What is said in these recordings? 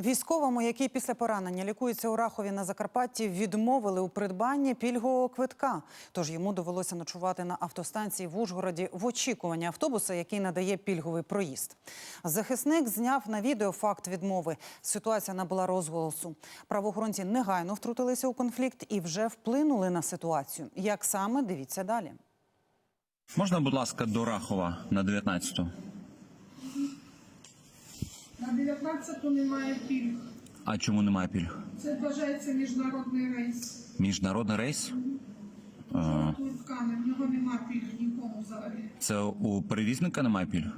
Військовому, який після поранення лікується у Рахові на Закарпатті, відмовили у придбанні пільгового квитка. Тож йому довелося ночувати на автостанції в Ужгороді в очікуванні автобуса, який надає пільговий проїзд. Захисник зняв на відео факт відмови. Ситуація набула розголосу. Правоохоронці негайно втрутилися у конфлікт і вже вплинули на ситуацію. Як саме дивіться далі. Можна, будь ласка, до Рахова на 19-ту? На 19-ту немає пільг. А чому немає пільг? Це вважається міжнародний рейс. Міжнародний рейс? А, Квитками. В нього немає пільг нікому взагалі. це у перевізника немає пільг?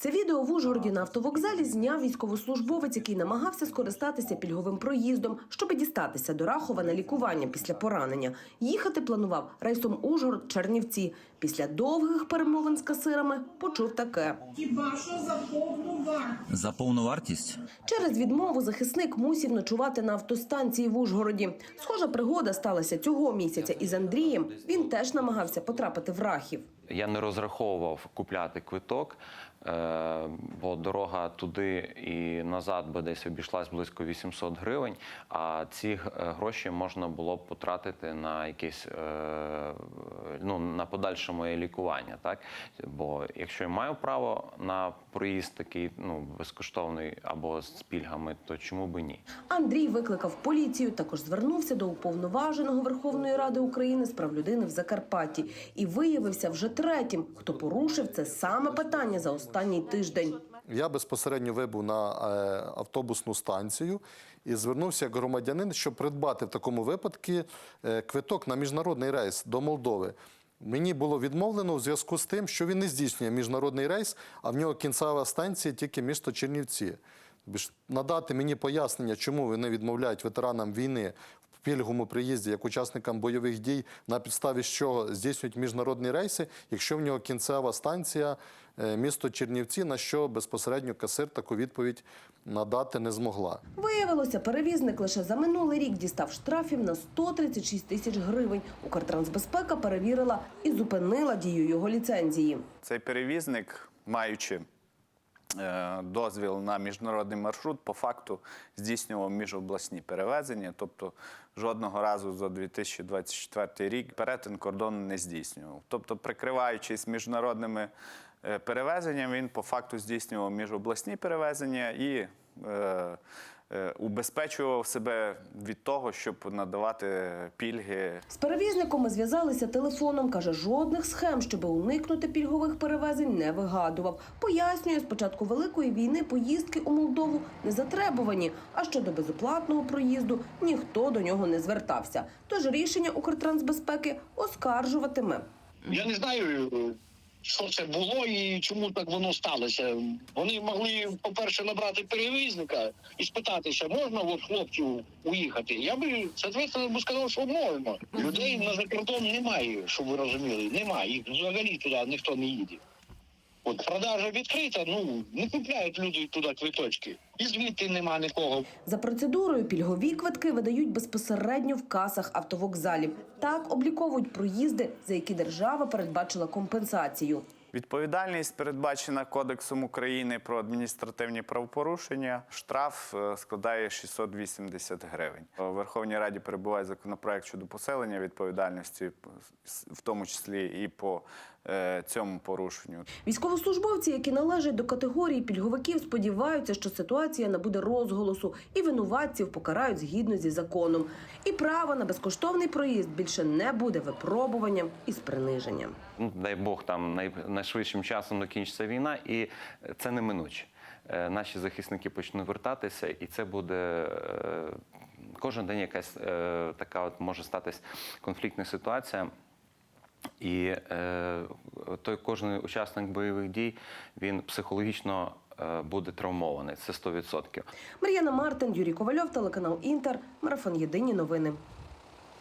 Це відео в Ужгороді на автовокзалі зняв військовослужбовець, який намагався скористатися пільговим проїздом, щоб дістатися до Рахова на лікування після поранення. Їхати планував рейсом Ужгород-Чернівці. Після довгих перемовин з касирами почув таке. Хіба що за повну вартість. За повну вартість? Через відмову захисник мусів ночувати на автостанції в Ужгороді. Схожа пригода сталася цього місяця із Андрієм. Він теж намагався потрапити в Рахів. Я не розраховував купляти квиток, е, бо дорога туди і назад би десь обійшлась близько 800 гривень. А ці е, гроші можна було б потратити на якесь е, ну, на подальше моє лікування. Так? Бо якщо я маю право на проїзд такий ну, безкоштовний або з пільгами, то чому би ні? Андрій викликав поліцію, також звернувся до уповноваженого Верховної Ради України з прав людини в Закарпатті і виявився вже третім, хто порушив це саме питання за останній тиждень. Я безпосередньо вибув на е, автобусну станцію і звернувся як громадянин, щоб придбати в такому випадку е, квиток на міжнародний рейс до Молдови. Мені було відмовлено в зв'язку з тим, що він не здійснює міжнародний рейс, а в нього кінцева станція тільки місто Чернівці. Надати мені пояснення, чому вони відмовляють ветеранам війни пільговому приїзді як учасникам бойових дій, на підставі чого здійснюють міжнародні рейси, якщо в нього кінцева станція е, місто Чернівці, на що безпосередньо касир таку відповідь надати не змогла. Виявилося, перевізник лише за минулий рік дістав штрафів на 136 тисяч гривень. Укртрансбезпека перевірила і зупинила дію його ліцензії. Цей перевізник, маючи дозвіл на міжнародний маршрут, по факту здійснював міжобласні перевезення, тобто жодного разу за 2024 рік перетин кордону не здійснював. Тобто, прикриваючись міжнародними е, перевезеннями, він по факту здійснював міжобласні перевезення і е, е, убезпечував себе від того, щоб надавати пільги З перевізником ми зв'язалися телефоном. Каже, жодних схем, щоб уникнути пільгових перевезень, не вигадував. Пояснює, з початку великої війни поїздки у Молдову не затребувані. А щодо безоплатного проїзду ніхто до нього не звертався. Тож рішення Укртрансбезпеки оскаржуватиме. Я не знаю, що це було і чому так воно сталося. Вони могли, по-перше, набрати перевізника і спитатися, можна от хлопців уїхати. Я би, соответственно, би сказав, що можна. Людей на закордон немає, щоб ви розуміли. Немає. Їх взагалі туди ніхто не їде. От продажа відкрита, ну не купляють люди туди квиточки. І звідти нема нікого. За процедурою пільгові квитки видають безпосередньо в касах автовокзалів. Так обліковують проїзди, за які держава передбачила компенсацію. Відповідальність передбачена Кодексом України про адміністративні правопорушення. Штраф е, складає 680 гривень. У Верховній Раді перебуває законопроект щодо посилення відповідальності, в тому числі і по е, цьому порушенню. Військовослужбовці, які належать до категорії пільговиків, сподіваються, що ситуація набуде розголосу і винуватців покарають згідно зі законом. І право на безкоштовний проїзд більше не буде випробуванням із приниженням. Ну, дай Бог, там най, найшвидшим часом закінчиться війна, і це неминуче. Е, Наші захисники почнуть вертатися, і це буде е, кожен день якась е, така от може статись конфліктна ситуація. І той кожен учасник бойових дій він психологічно буде травмований. Це 100%. Мар'яна Мартин, Юрій Ковальов, телеканал Інтер, марафон Єдині новини.